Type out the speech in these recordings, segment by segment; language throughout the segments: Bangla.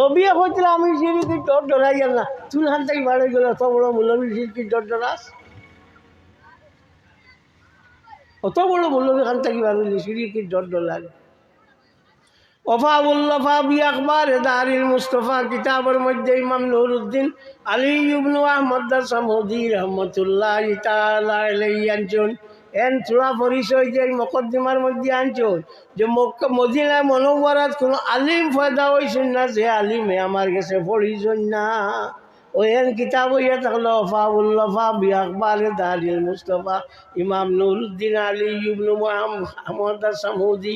নবী হয়েছিল আমি সিঁড়ি ডর ডরাই গেল না। তুই হান থেকে গেল অত বড় মূল্যবী সিঁড়ি ডর ডরাস অত বড় মূল্যবী খান থেকে বাড়ি সিঁড়ি কি ডর ডর লাগে ওফা উল্লফা বি দারিল মুস্তফা এন চূড়া পরিচয় যে মকদ্দিমার মধ্যে আনছুন যে মদিনায় মনোবরাত কোনো আলিম ফয়দা হয়েছেন না, যে আলিমে আমার কাছে পড়িছেন না। ও এন কিতাব হইয়া থাকল ওফা উল্লফা বি আকবর দারিল মুস্তফা, ইমাম নুরুদ্দিন আলী ইবনু আহমদ সামুদি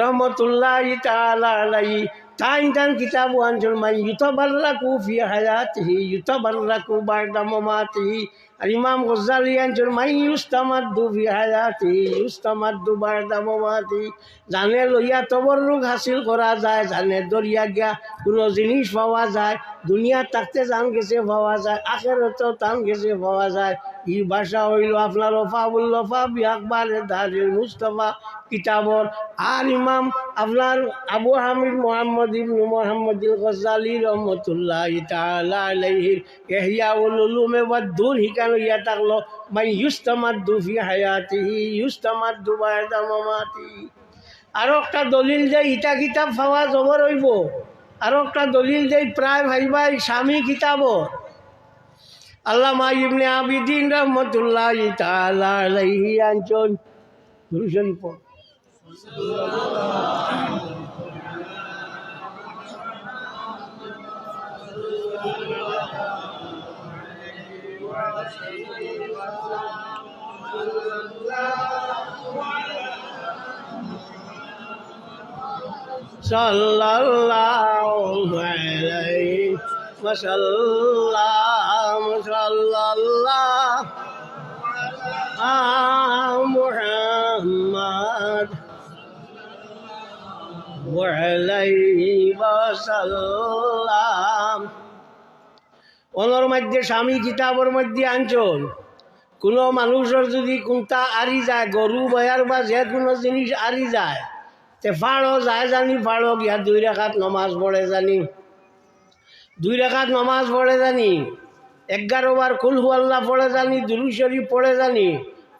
রহমতুল্লাহ তাআলা আলাইহি। টাইম টাইম কিতাব আনছুন, মান ইউতাবাররাকু ফি হায়াতিহি ইউতাবাররাকু বা'দা মামাতিহি। আর ইমাম গজ্জালি আনছুন মান ইউস্তামাদ্দু ফি হায়াতিহি ইউস্তামাদ্দু বা'দা মামাতিহি জানে লইয়া তবররুক হাসিল করা যায়, জানে দরিয়া গিয়া কোনো জিনিস পাওয়া যায়, দুনিয়া থাকতে জান গেছে পাওয়া যায়, আখেরতেও টান গেছে পাওয়া যায়। ই ভাষা হইল আপনার ওফাবুল লফা বি আকবর দারিল মুস্তফা কিতাবর। আর ইমাম আপনার আবু হামিদ মোহাম্মদ ইবনু মোহাম্মদুল গজালি রহমতুল্লাহ তাআলা আলাইহির ইহয়া উল উলুমে হিকানো ইয়া তাকলো মাই ইউস্তামাদ্দু ফি হায়াতিহি ইউস্তামাদ্দু বা'দা মামাতিহি আর একটা দলিল যে ইটা কিতাব পাওয়া জবর হইব। আর একটা দলিল যে প্রায় ভাইবাই স্বামী কিতাবর আল্লামা ইবনে আবিদিন রহমতুল্লাহ আলাইহি আনছন গুরুজন সাল্লাল্লাহু আলাইহি ওয়া সাল্লাম সাল্লাল্লাহু ওনার মধ্যে স্বামী কিতাবর মধ্যে আঞ্চল কোনো মানুষের যদি কোনটা আরি যায় গরু বয়ার বা যে কোনো জিনিস আরি যায় তে ফাড়ো যায় জানি ফাড়ো গিয়া দুই রেখাত নমাজ পড়ে জানি। দুই রেখাত নমাজ পড়ে জানি। এগারো বার কুলহু হুয়াল্লা পড়ে জানি দুরু শরীফ পড়ে জানি।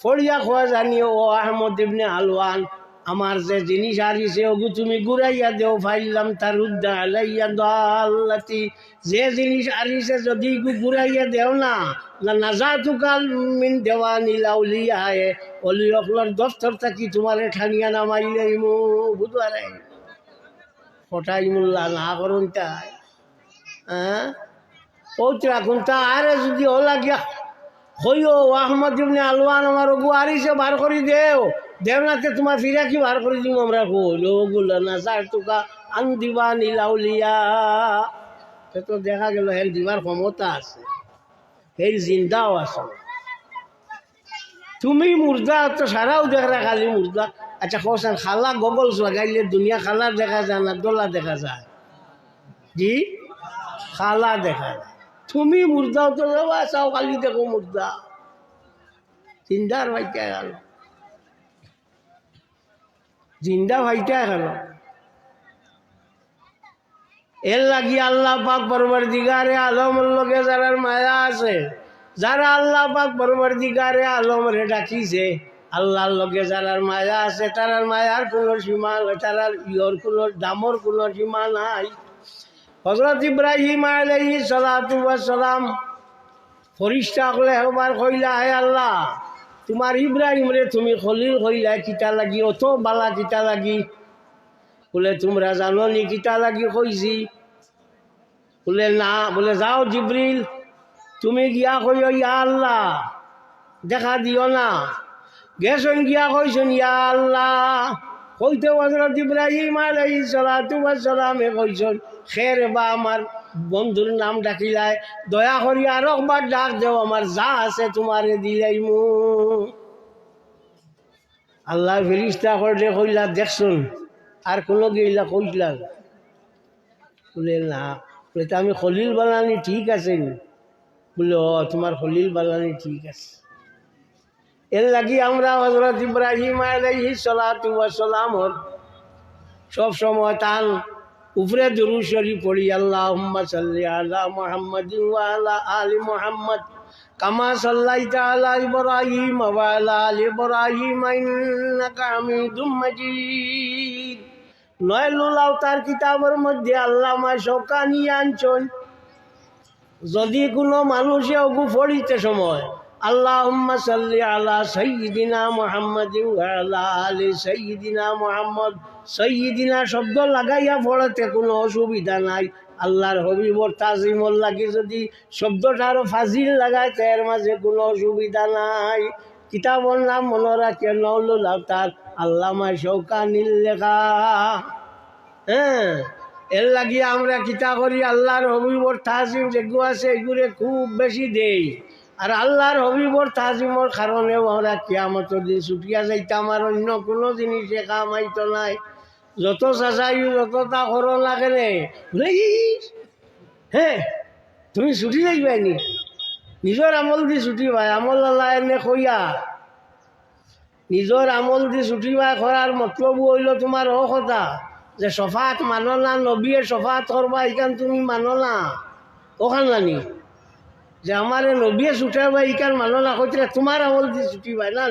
ফড়িয়া খোয়া জানি ও আহমদ ইবনে আলওয়ান আমার যে জিনিস আরিছে ওগু তুমি ঘুরাইয়া দেও, ফাইলাম তার উদ্দা আলাইয়া দাল্লাতি যে জিনিস আরিছে যদি ঘুরাইয়া দেও না না নাজাতুকাল মিন দেওয়া নীলাউলিয়া আয়ে অলি অকলর দফতর থাকি তোমারে ঠানিয়া নামাইলে ইমু বুধবারে? ফটাই মুল্লা না করুন তাই। হ্যাঁ? ওটা কোনটা আরে যদি ও লাগিয়া হইও, আহমদ আলওয়ান আমার ওগু আরিছে বার করে দেও। দেওনাতে তোমার ফিরা কি বার করে দিব আমরা কইল ওগুলো না স্যার তোকা আন দিবা সে তো দেখা গেল হের দিবার ক্ষমতা আছে। হের জিন্দাও আছে। তুমি মুর্দা, তো সারাও দেখা খালি মুর্দা। আচ্ছা কোসান খালা গগলস লাগাইলে দুনিয়া খালা দেখা যায় না দোলা দেখা যায়? জি? খালা দেখা যায়। তুমি মুর্দাও তো যাবা, চাও কালি দেখো মুর্দা। জিন্দার ভাইটা গেল। জিন্দা ভাইটা গেল। এর লাগি আল্লাহ পাক পরবর দিগারে আলমের লগে যারা মায়া আছে, যারা আল্লাহ পাক পরবর দিগারে আলমরে ডাকিছে, আল্লাহর লগে যারার মায়া আছে, তারার মায়ার কোনো সীমা তারার ইয়র কোনো, দামর কোনো সীমা নাই। হজরত ইব্রাহিম সালাতু সালাম ফরিস্তা কলে একবার কইলা, হে আল্লাহ তোমার ইব্রাহিম রে তুমি খলিল কইলা কিতা লাগি, অত বালা কিতা লাগি। বলে, তোমরা জানো নি কিতা লাগি কইছি। বলে, না, বলে, যাও জিব্রিল, তুমি গিয়া কইও ইয়া আল্লাহ, দেখা দিও না। গেছন গিয়া কইছেন, ইয়া আল্লাহ, কইতে হজরত ইব্রাহিম আলাইহিস সালাতু ওয়াস সালামে কইছেন, খের বা আমার বন্ধুর নাম ডাকিলাই দয়া করি আর একবার ডাক দেও, আমার যা আছে তোমারে দিলাই মু। আল্লাহ ফেরিস্তা করে কইলা দেখছুন আর কোনো গিলা কইলা বলে, না। বলে আমি খলিল বানানি ঠিক আছে বলে, ও, তোমার খলিল বানানি ঠিক আছে। এর লাগি আমরা হজরত ইব্রাহিম আলাইহি সালাতু ওয়াস সালামর সব সময় তান উপরে দুরু শরীফ পড়ি আল্লাহ সাল্লি আলা মোহাম্মদ ওয়ালা আলি মোহাম্মদ কামা সাল্লাইতা আলা ইব্রাহিম ওয়ালা আলি ইব্রাহিম ইন্নাকা হামিদুম মাজিদ। নয়লুল আওতার কিতাবের মধ্যে আল্লামা শোকানি আনছন যদি কোনো মানুষে অগু ফড়িতে সময় আল্লাহ আলা সঈদিনা মোহাম্মদ আলা আলি সঈদিনা মোহাম্মদ। সঈদিনা শব্দ লাগাইয়া পড়াতে কোনো অসুবিধা নাই। আল্লাহর হবিবর তাজিমর লাগে যদি শব্দটা আরও ফাজিল লাগায় তার মাঝে কোনো অসুবিধা নাই। কিতাবর নাম মনে রাখে নৌলুল আওতার আল্লামা শৌকানিল লেখা। হ্যাঁ এর লাগিয়ে আমরা কিতা করি, আল্লাহর হবিবর তাজিম আছে, এগুলো খুব বেশি দেই। আর আল্লাহর হবিবর তাজিমর কারণেও আমরা কেয়ামত দিন ছুটিয়া যাইতাম আর অন্য কোনো জিনিসে কামাইতো নাই। যত চাচাইও যত তা করো না? কেনে হ্যাঁ তুমি ছুটি যাইবাই নি নিজর আমল দি ছুটি পাই আমল আল্লাহ এনে কইয়া। নিজর আমল দি ছুটি পাই করার মতলব হইল তোমার ও কথা, যে সফাত মানো না নবীয়ে সফাত করবা ইখান তুমি মানো না ওখান জানি যে আমার নবীয়ে ছুটে বা ইখান মানো না কইতে তোমার আমল দি ছুটি পাই না?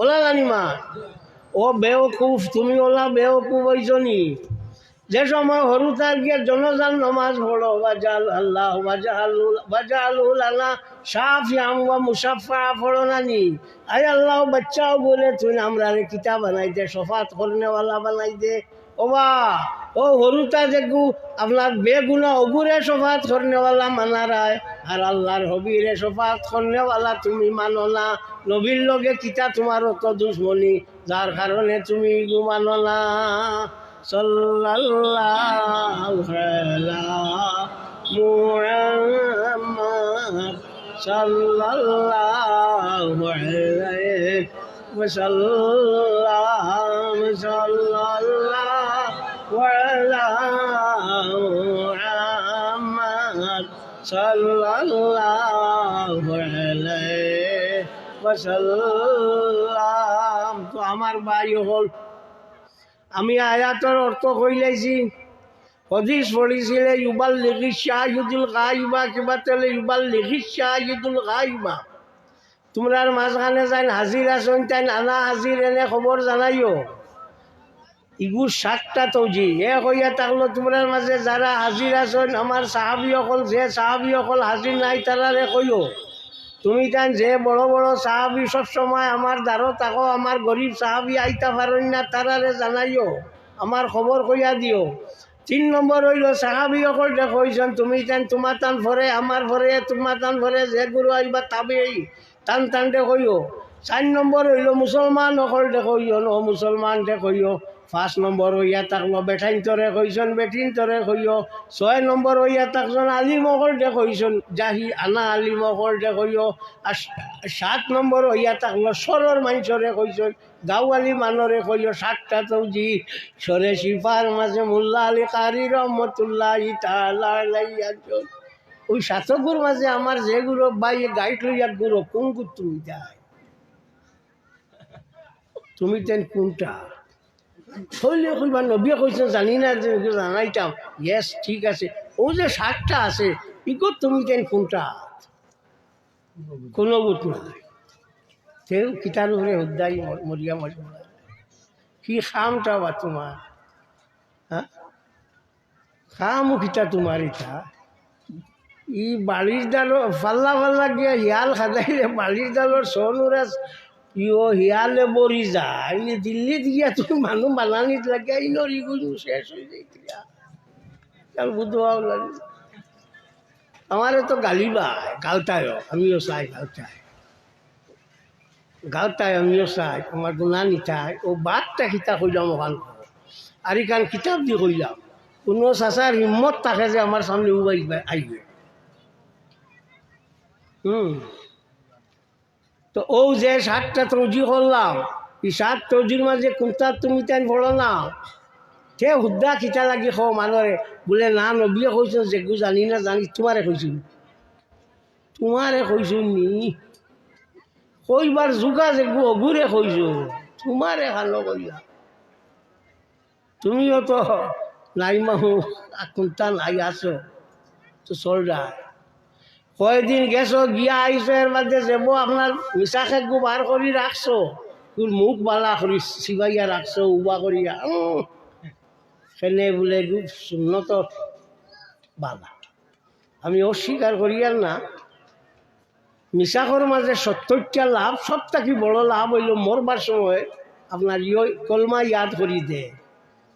ওলা জানি মা? ও বেওকুফ তুমি ওলা বেওকুফ ওইজনী যে সময় হরু তার গিয়ে জনজান নমাজ পড়ো বাজাল আল্লাহ বাজাল আল্লাহ সাফ ওয়া মুসাফা পড়ো নানি। আই আল্লাহ, বাচ্চাও বলে, তুই আমরা রে কিতাব বানাই দে সফাত করনেওয়ালা বানাই দে। ওবা ও হরুতা দেখু আপনার বেগুনা অগুরে সফাত করনেওয়ালা মানা রায় আর আল্লাহর হবিরে সফাত করনেওয়ালা তুমি মানো না। নবীর লগে কিতা তোমার অত দুশ্মনী? যার কারণে তুমি মানো না। আলা মুহাম্মদ সাল্লাল্লাহু আলাইহি ওয়াসাল্লাম। তো আমার ভাই হল, আমি আয়াতের অর্থ কইলাইছি। হদিস পড়িছিলে ইউবাল লিখি শাহিদুল গাইবা কিবা তেলে ইউবাল লিখি শাহিদুল গাইবা তোমরা মাঝখানে যাইন হাজির আসন তাই নানা হাজির, এনে খবর জানাইও। ইগু সাতটা তৌজি। এ কইয়া থাকল তোমরার মাঝে যারা হাজির আছেন আমার সাহাবি অকল, যে সাহাবি অকল হাজির নাই তারারে কইও তুমি তান যে বড় বড় সাহাবি সবসময় আমার দ্বারো থাকো আমার গরিব সাহাবি আইতা পারেন না তারারে জানাইও আমার খবর কইয়া দিও। তিন নম্বর হইল সাহাবি অকল দেখইছেন তুমি তান তোমার তান ভরে আমার ভরে তোমার তান ভরে যে গুরু আইবা তাবেই টান টানতে কইও চার নম্বর হইল মুসলমান অকল দেখইও ন মুসলমান দেখইও পাঁচ নম্বৰ হইয়া থাকল বেঠাইন তৰে কইছন বেঠিন তৰে কইও ছয় নম্বৰ হইয়া থাকজন আলিম অকল দে কইছন জাহি আনা আলিম অকল দে কইও আর সাত নম্বৰ হইয়া থাকল সরর মানুষরে কইছন গাঁওয়ালি মানরে কইও সাতটা তৌজি সরে শিফার মাঝে মোল্লা আলী কারি রহমতুল্লাহ একজন ওই শাসকুর মাঝে আমার যে গুরু বাই গাইড লইয়া গুরু কোন তুমি যাই তুমি তেন কোনটা? হইলে কইবা নবীয়ে কইছে, জানি না জানাইতাম। ইয়েস ঠিক আছে। ও যে সাতটা আছে ইগো তুমি তেন কোনটা? কোনো গুট নাই। তেও কিতার উপরে হুদ্দাই মরিয়া মরিয়া কি খামটা বা তোমার? হ্যাঁ খামু কিতা তোমার ইটা ই বালির ডালৰ, ফাল্লা ফাল্লা গিয়া শিয়াল খাদাইলে বালির ডালৰ চনুৰা ইও শিয়ালে মৰি যায়। এনে দিল্লীত গিয়া তুমি মানুহ বানানিত লাগে। এই নৰি গ'লো শেষ হৈ যায় এতিয়া। কাল বুধবাও লাগে আমারে তো গালি পায়। গালতায় আমিও চাই গালতায় গালতায় আমিও চাই। আমার গুণা নিতাই ও বাদটা কিতা কইলাম ওখান আর এখান কিতাব দিয়ে কইলাম কোনো চাচার হিম্মত থাকে যে আমার সামনে উবাই আইবে হুম তো ও যে সাতটা তৌজি করলাম, এই সাত তৌজির মাঝে কোনটা তুমি তেন পড়ো না। সে হুদ্দা খিতা লাগি খাও মানুষে বোলে, না, নবীয়ে কৈছো যেগু জানি না, জানি তোমারে কৈছো। তোমারে কৈছো নি। কইবার যোগা যেগু অগুৰে কৈছো। তোমাৰে খালো কইলা তুমিও তো নাই মাহু কোনটা নাই আছো। তো চল যায় কয়দিন গেছো, গিয়া আইছো, এর মধ্যে যাব আপনার মিশাকে গু বার করি রাখছো তোর মুখ বালা করি চিবাইয়া রাখছো উবা করিয়া বলে গু সুন্নত বালা। আমি অস্বীকার করি আর না। মিশাকর মাঝে সত্তরটা লাভ, সব থাকি বড় লাভ হইল মরবার সময় আপনার ইয় কলমা ইয়াদ করি দে।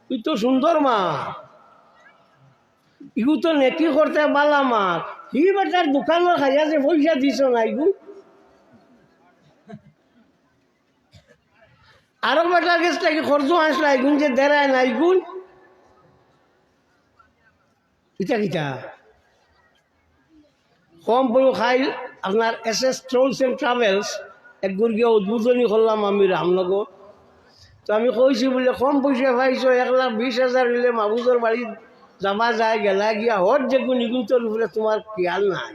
তুই তো সুন্দর মা। ইগু তো নেকি করতে বালা মা হি বেটার দোকানের খাইয়া যে পয়সা দিছ না ইগু আরও বেটার গেছ নাকি খরচ আসলা ইগুন যে দেরায় না ইগুন ইটা কিটা কম বড় খাই আপনার S S trolls and travels এক গিয়ে উদ্বোধনী করলাম আমি রামনগর তো আমি কইছি বলে, কম পয়সা পাইছো, এক লাখ বিশ হাজার হইলে মাবুজর বাড়ি যাবা যায় গেলা গিয়া হর যে গুণ ইগুন্তর উপরে তোমার খেয়াল নাই।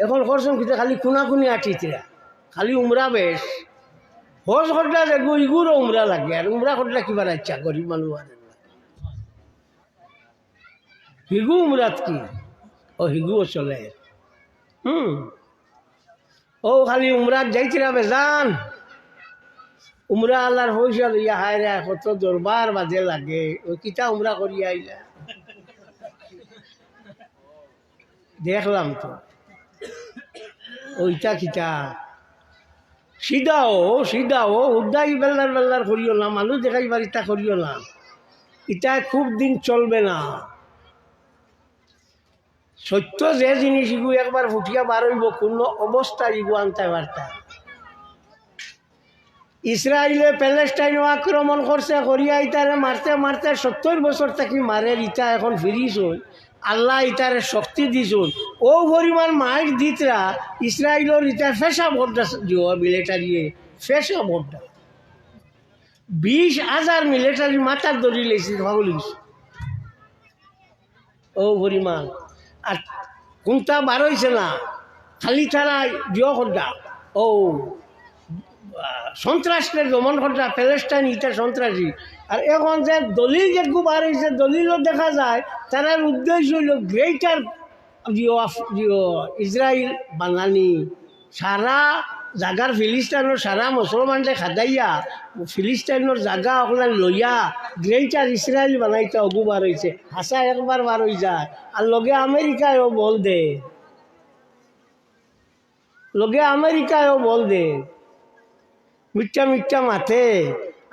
এখন করছেন কিন্তু খালি খুনা খুনি আঠিতরা খালি উমরা বেশ। হজ ঘরটা দেখব ইগুরও উমরা লাগে, আর উমরা ঘরটা কিবার ইচ্ছা গরিব মানুষ আর হিগু উমরাত কি? ও হিগুও চলে। হুম। ও, খালি উমরাত যাইছিলা বেজান উমরা আল্লাহর পয়সা লইয়া হায় কত দরবার বাজে লাগে। ওই কিতা উমরা করিয়া আইলা? দেখলাম তো। ওইটা কিতা সিধাও সিধাও উদ্দাই বেল্লার বেল্লার করিও না, মানুষ দেখাইবার ইটা করিও না। ইটা খুব দিন চলবে না। সত্য যে জিনিস ইগু একবার ফুটিয়া বার হইব, কোনো অবস্থা ইগু আনতে পারতা। ইসরায়েলে প্যালেস্টাইনও আক্রমণ করছে, করিয়া ইতারে মারতে মারতে সত্তর বছর থাকি মারে ইটা এখন ফিরিস আল্লাহ ইতারে শক্তি দিছুন। ও পরিমাণ মাইক দিতরা ইসরায়েলের ইটা ফেসা ভোটটা দিও মিলিটারিয়ে, ফেসা ভোটটা। বিশ হাজার মিলিটারি মাথার দড়ি লেছি ভাবলিস ও পরিমাণ। আর কোনটা বার হয়েছে না, খালি তারা দিও করডা ও। সন্ত্রাসকে দমন করটা প্যালেস্টাইন ইটা সন্ত্রাসী। আর এখন যে দলিল যেটুকু বার হয়েছে দলিলও দেখা যায় তার উদ্দেশ্য হইল গ্রেটার ইসরায়েল বানানি সারা জাগার ফিলিস্তাইনের সারা মুসলমানদের খাদাইয়া ফিলিস্তাইনের জাগা ওখানে লইয়া গ্রেটার ইসরায়েল বানাইতে অগু বার হয়েছে হাসা একবার বার হয়ে যায়। আর লগে আমেরিকায়ও বল দে। লগে আমেরিকায়ও বল দে। মিথ্যা মিথ্যা মাথে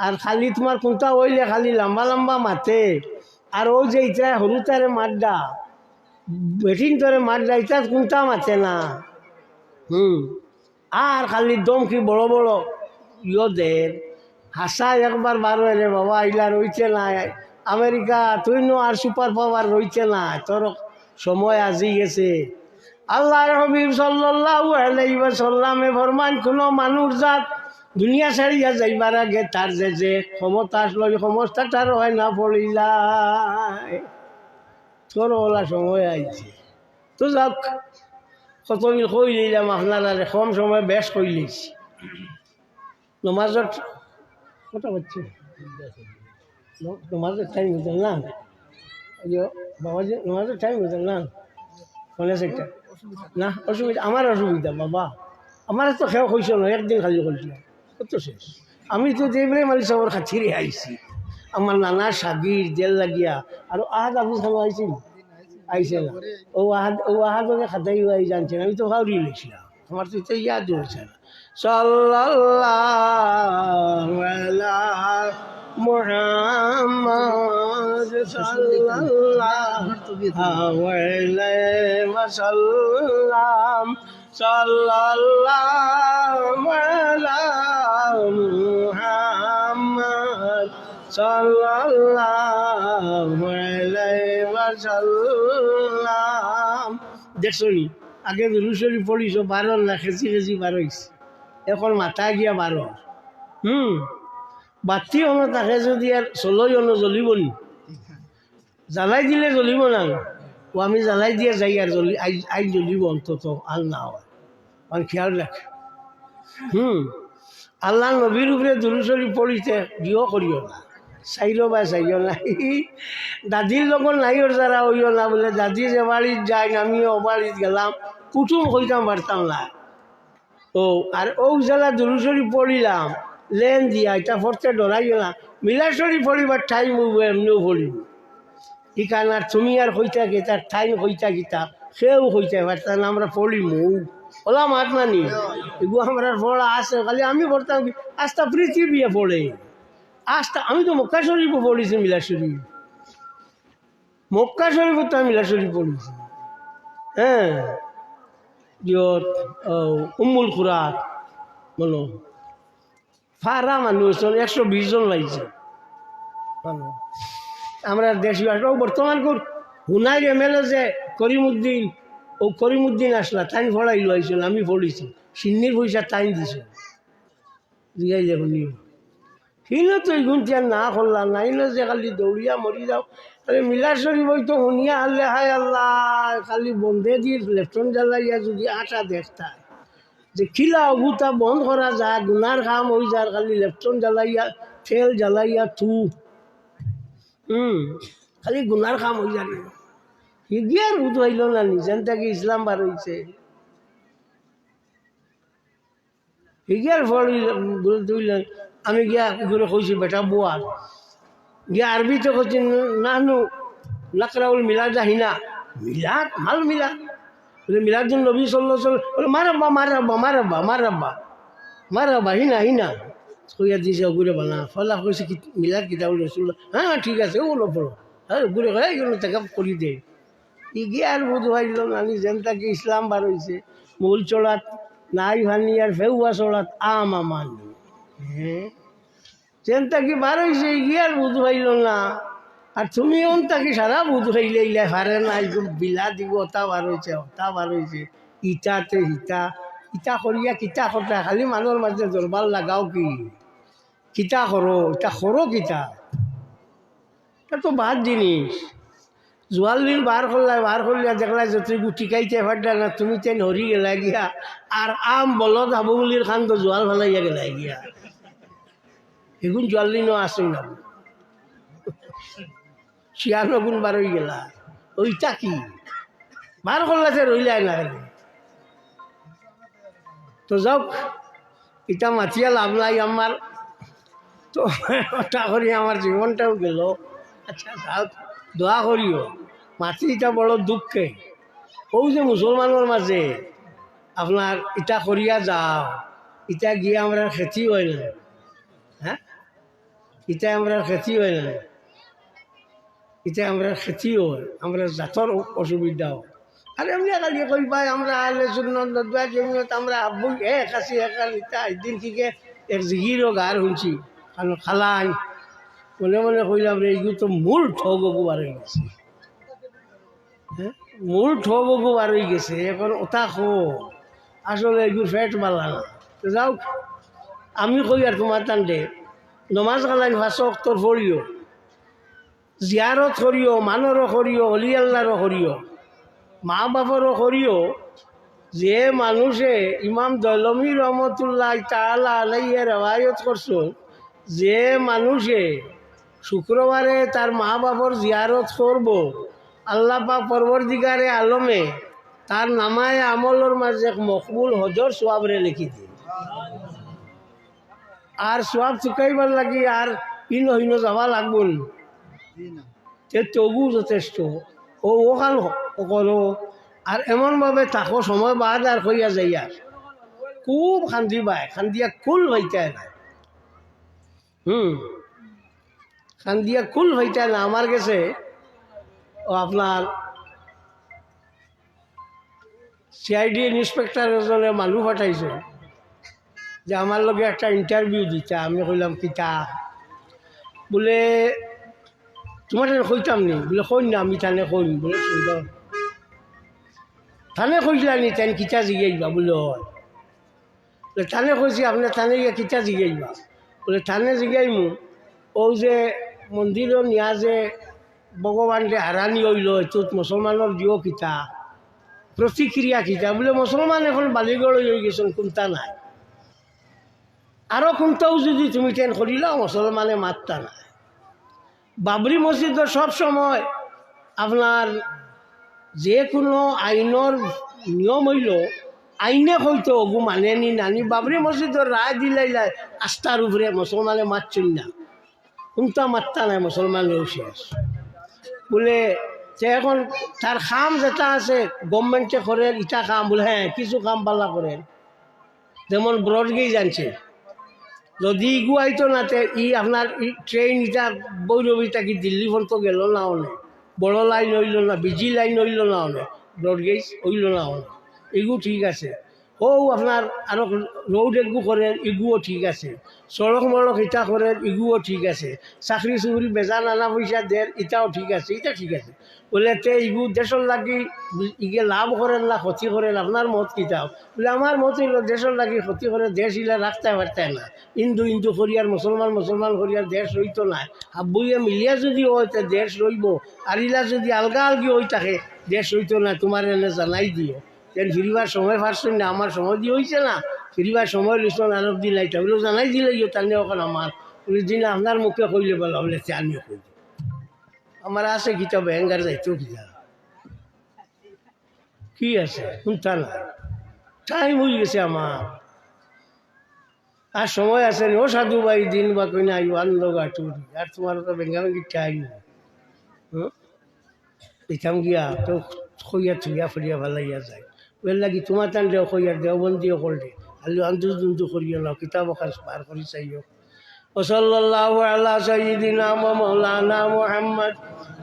আর খালি তোমার কোনটা হইলে খালি লম্বা লম্বা মাথে আর ও যে ইটা সরু তারে মারডা বেটিন তরে মারডা ইটা কোনটা মাথে না। হুম। আর খালি দম কি বড় বড় ইয়দের হাসা একবার বার রে বাবা ইলা রইছে না আমেরিকা তুই নো আর সুপার পাওয়ার রইছে না তোর সময় আজি গেছে। আল্লাহর হবিব সাল্লাল্লাহু আলাইহি ওয়াসাল্লামে ফরমান কোনো মানুষ জাত দুনিয়া ছাড়িয়া যাইবার আগে তার যে যে ক্ষমতা আসলো ক্ষমতা তার হয় না পড়ি যায় তোর ওলা সময় আইছে। তো যাক কত মিল কই দিলাম আপনারা কম সময় বেশ কই লিছি নমাজত কটা হচ্ছে নমাজের টাইম হতো না? বাবাজি নমাজের টাইম হতো না? আছে একটা? না, অসুবিধা, আমার অসুবিধা, বাবা। আমার তো খেয়ে না, একদিন খালি করছিলাম কত শেষ। আমি তো যেবারে মালিক সাহেবের খাতিরে আইছি। আমার নানা সাগির, জেল লাগিয়া, আর আহাদ আবুল খান আইছে না? ও আহাদ ও আহাদ ওকে খাতাই আই জানছেন, আমি তো কাউরি লিখছিলাম আমার তো এটা ইয়াদ হচ্ছে না। আলাইহি ওয়াসাল্লাম। সাল্লাল্লাহু আলা মুহাম্মদ সাল্লাল্লাহু আলাইহি ওয়াসাল্লাম। দেখছ নি আগে দুরুশরী পড়িছ বারো না, খেঁচি খেঁচি বারোইছে এখন মাথা গিয়া বারো। হুম? বাতি অন তাকে যদি আর চলই অন জ্বলিব নি। জ্বালাই দিলে জ্বলিব না। ও আমি জ্বালাই দিয়ে যাই আর জ্বলি, আই আই জ্বলিব অন্তত আল না হয়। আর খেয়াল রাখে। হুম? আল্লাহ নবীর উপরে দুরুশরী পড়িতে দিও করিও না। চাইরো বা চাইও নাই দাদির যখন নাইও যারা হইও না বলে দাদি যে বাড়ির যাই আমিও ও বাড়িত গেলাম। কুটুম হইতাম পারতাম না। ও আর ও জেলা দুরুশরী পড়িলাম লেন দিয়া এটা পড়তে ডরাইও না। মিলাশরী পড়িবার ঠাই মুভ এমনিও পড়িব ইকান আর তুমি আর হইতা গেতা ঠাই হইতা গীতা সেও হইতে পারতাম আমরা পড়ি মৌ ওলা মাত মানি এগুলো আমরা পড়া আছে খালি আমি পড়তাম কি, আস্তা পৃথিবী পড়ে। আস্তা আমি তো মক্কা শরীফও পড়েছি মিলা শরীফ। মক্কা শরীফও তো আমি মিলা শরীফ পড়েছি। হ্যাঁ। উম্মুল খুরাক বলো। ফারা মানুষ একশো বিশ জন লাগছে। আমরা দেশীয় আসলো বর্তমান হুনাই এমএলএ যে করিমুদ্দিন ও করিমুদ্দিন আসলা টাইম ফড়াইলো আইছিল আমি পড়েছি সিন্নির পয়সা টাইম দিছে। জিগাই যে শুনিও সিনো তো এগুন তিয়ান না করলাম না ইনো যে খালি দৌড়িয়া মরি যাও। তাহলে মিলার শরীফ তো শুনিয়া আল্লে হায় আল্লাহ, খালি বন্ধে দিয়ে লেফটন জ্বালাইয়া যদি আটা দেখতা যে খিলা অগুতা বন্ধ করা যায়, গুনার কাম হয়ে যায় খালি লেফটন জ্বালাইয়া তেল জ্বালাইয়া থু। হুম খালি গুনার কাম হয়ে যায় হিগিয়ার ভূত হইল না নিজেন থেকে ইসলাম বার হইছে। হিগিয়ার ফল তুইল আমি গিয়া ঘুরে কইছি, বেটা বুয়ার গিয়া আরবিতে কইছি নানু লাকরাউল মিলাদ যাহিনা মিলাদ? মাল মিলাদ? বলে মিলাদুল নবী সাল্লাহ সাল্লাম বলে মারাব্বা মারাব্বা মারাব্বা মারাব্বা মারাব্বা হিনা হিনা কইয়া দিছে ঘুরে বানা ফলা কইছে কি, মিলাদ কিতাব রসুল্লাহ হ্যাঁ ঠিক আছে, ও নপড়ো হ্যাঁ ঘুরে কয়ে এগুলো তাকে করি দে। ইগে আর বোধ হইল আমি যেনটাকে ইসলাম বার হয়েছে মূল চড়াত নাই ভানি আর ফেউয়া চড়াত আম আমানি। হ্যাঁ যেনটাকে বার হয়েছে ইগে আর বোধ হইল না আর তুমি তাকে সারা বোধ হইলে ইলে হারে নাই বিলা দিব ওটা বার হয়েছে ওটা বার হয়েছে ইটাতে ইটা ইটা করিয়া কিতা কটা খালি মানুহৰ মাজে দরবার লাগাও কি? কিতা করো ইটা করো কিতা এটা তো বাদ জিনিস। জোয়াল দিন বার করলাই বার করলিয়া দেখলা যে তুই গুটি খাইতে পারলা না তুমি তেন হরি গেলা গিয়া। আর আম বলদ হাবুলির খান তো জোয়াল ভালাইয়া গেলা গিয়া। এগুন জোয়াল দিনও আসই না। ছিয়ানো গুণ বার হয়ে গেলা। ওইটা কি? বার করলা সে রইলাই না। তো যাওক এটা মাতিয়া লাভ নাই আমার তো ওটা করি আমার জীবনটাও গেল। আচ্ছা যাওক। দোয়া করিও। মাটি এটা বড় দুঃখে ও যে মুসলমানের মাঝে আপনার ইটা করিয়া যাও, ইটা গিয়ে আমরা খেতি হয় না হ্যাঁ ইটা আমরা খেতি হয় না ইটা আমরা খেতি হয় আমরা জাতর অসুবিধা হয় আর এমনি খালি কই পাই আমরা আলে সুন্নত আমরা আব্বু এক আছি একাল ইটা একদিন থেকে এক জিগিরও গার শুনছি। কারণ খালাই মনে মনে কইলাম রে, এইগুলো তো মূল ঠগবু বার হয়ে গেছে। হ্যাঁ? মূল ঠগবু বার হয়ে গেছে, এখন ওটা খো আসলে এগুলো ফ্যাট বালা না। তো যাও, আমি কই আর তোমার টানতে নমাজ কালাই ভাষক অক্তর ফরিও জিয়ারত করিও মানরও করিও অলি আল্লাহরও করিও মা বাপরও করিও যে মানুষে ইমাম দলমি রহমতুল্লাহ তালা আলাইয়া রেওয়ায়ত করছ যে মানুষে শুক্রবারে তার মা বাপর জিয়ারত করব। আল্লাহ পাক পরবর্তীকারে আলমে তার নামায় আমলের মাঝে মকবুল হজর সোয়াবরে লিখি দিন আর সোয়াব চুকাইবার লাগি আর ইন হইন যাবা লাগব তে তবু যথেষ্ট। ও ওখান করো আর এমনভাবে তাকো সময় বাদ আর হইয়া যাই আর খুব খান্দি বাই খান্দিয়া কুল হইতে হুম। খান্দিয়া কুল হইতে না আমার কাছে ও আপনার সিআইডি ইন্সপেক্টর এজনে মানুহ পাঠাইছে। যে আমার লগে একটা ইন্টারভিউ দিতা। আমি কইলাম, কিতা? বলে, তোমার কইতাম নি? বলে কই না, আমি তানে কইম। বলে, সুন্দর। থানে কইলা নি তান কিতা জিগাইবা? বলে, হয়। বলে থানে কইছি আপনার থানে গিয়ে কিতা জিগাইবা? বলে থানে জিগাইমু। ও যে মন্দিৰৰ নিয়া যে ভগৱান যে হাৰানি হইল এইটোত মুছলমানৰ দিও কিতা, প্ৰতিক্ৰিয়া কিতা, বোলে মুছলমান এখন বালিগড় হৈ গৈছোন কোনটা নাই? আৰু কোনটাও যদি তুমি তেন কৰিলা মুছলমানে মাত্তা নাই। বাবরি মসজিদ সব সময় আপনার যে কোনো আইনের নিয়ম হইল আইনে হয়তো অগু মানেনি নানি বাবরি মসজিদের রায় দিলাই আস্থার উপরে মুসলমানে মারছেন না। কোনটা মাত্রা নাই মুসলমানেও শেষ। বলে সে এখন তার কাম যেটা আছে গভর্নমেন্টে করেন, ইটা কাম বলে হ্যাঁ কিছু কাম পাল্লা করেন। যেমন ব্রডগেজ আনছে যদি ইগু আইতো না ই আপনার ট্রেন ইটা বৈরবিটা কি দিল্লি পর্যন্ত গেল না অনেক বড় লাইন হইল না, বিজি লাইন হইল না অনেক ব্রডগেজ হইল না অনেক এগু ঠিক আছে। ও আপনার আরও রোড এগু করেন, ইগুও ঠিক আছে। সড়ক মড়ক ইটা করেন ইগুও ঠিক আছে। চাকরি চুকরি বেজা নানা পয়সা দেন, ইটাও ঠিক আছে, ইটা ঠিক আছে। বলে তে ইগু দেশের লাগি ইগে লাভ করেন না, ক্ষতি করেন আপনার মত কিতাও বলে আমার মত হইল দেশের লাগি ক্ষতি করে দেশ ইলা রাখতে পারতে না। হিন্দু হিন্দু করিয়ার মুসলমান মুসলমান করিয়ার দেশ রইতো না হাবুইয়ে মিলিয়া যদি হয়, তে দেশ রইব আর ইলা যদি আলগা আলগি হয়ে থাকে, দেশ রইতো না তোমার এনে জানাই দিও তেন ফিরিবার সময় পারছেন না আমার সময় দিয়ে হয়েছে না। ফিরিবার সময় লিখছ আরব দিন লাইটা বলে জানাই দিলে ইয়ে নিয়ে ওখানে আমার। দিন আপনার মুখে কইলে বলা সে আমিও কইল আমার আছে কিতাব ব্যাঙ্গার যাইতেও কিতা কি আছে? শুনতা না। টাইম হয়ে গেছে আমার। আর সময় আছে ও সাধু ভাই দিন বা কই না আনন্দ গাটুরি আর তোমার তো বেঙ্গা বেঙ্গি টাইম হুম? দিতাম গিয়া, তো খইয়া থুইয়া ফুরিয়া ভালাইয়া যায়। ওর লাগি তোমার টান দেও খইয়ার দেও বন্দিও করলে আলু আন্দু দুন্দু করিয়া নাও কিতাব খান পার করি চাইও وصلى الله على سيدنا ومولانا محمد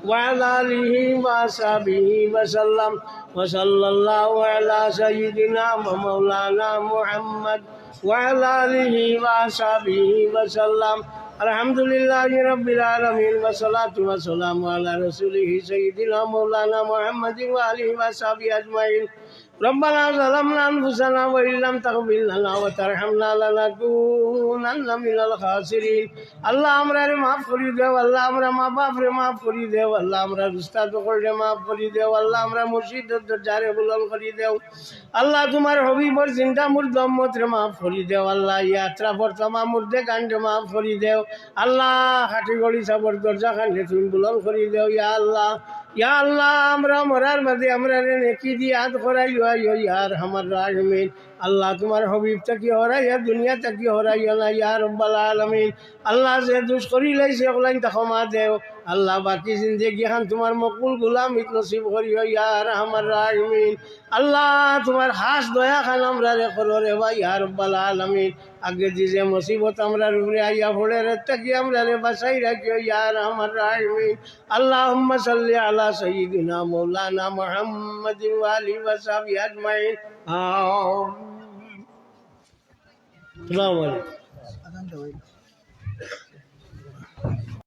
وعلى آله وصحبه وسلم وصلى الله على سيدنا ومولانا محمد وعلى آله وصحبه وسلم الحمد لله رب العالمين والصلاة والسلام على رسوله سيدنا مولانا محمد وآله وصحبه أجمعين ربنا ظلمنا أنفسنا وإن لم تغفر لنا وترحمنا لنكونن من الخاسرين আল্লাহ আমরা রে মাফ করি দেও আল্লাহ আমরা মা বাপ রে মাফ করি দেও আল্লাহ আমরা উস্তাদ রে মাফ করি দেও আল্লাহ আমরা মুর্শিদ দরজারে বুলন করি দেও আল্লাহ তোমার হবিবর জিন্দা মুর্দ উম্মত রে মাফ করি দেও আল্লাহ ইয়াত্রা পর তোমা মুর্দে কাণ্ডে মাফ করি দেও আল্লাহ হাটি গড়ি সাবর দরজা কাণ্ডে তুমি বুলন করি দেও ইয়া আল্লাহ ইয়া আল্লাহ আমরা মরার মাঝে আমরা রে নেকি দিয়ে হাত করাই ইয়ো ইয়ার আমার রাজমিন আল্লাহ, তোমার হবিব কি হরাইয়া দুনিয়া কি হরাইয়া না ইয়া রব্বাল আলমিন। আল্লাহ যে দুষ করি লাইছে ওলাই ক্ষমা দেও। আল্লাহ বাকি জিন্দেগি খান তোমার মকুল গুলাম ইত নসিব করিও ইয়ার আমার রাগমিন আল্লাহ, তোমার হাস দয়া খান আমরা রে করো রে বা ইয়া রব্বাল আলমিন। আগে যে যে মুসিবত আমরা রুবরে আইয়া ফোড়ে রে থাকি আমরা রে বাসাই রাখিও ইয়ার আমার রাগমিন আল্লাহ সাল্লি আলা সঈদিনা মৌলানা মোহাম্মদ আলী ওয়াসাবি আজমাইন। আমিন السلام عليكم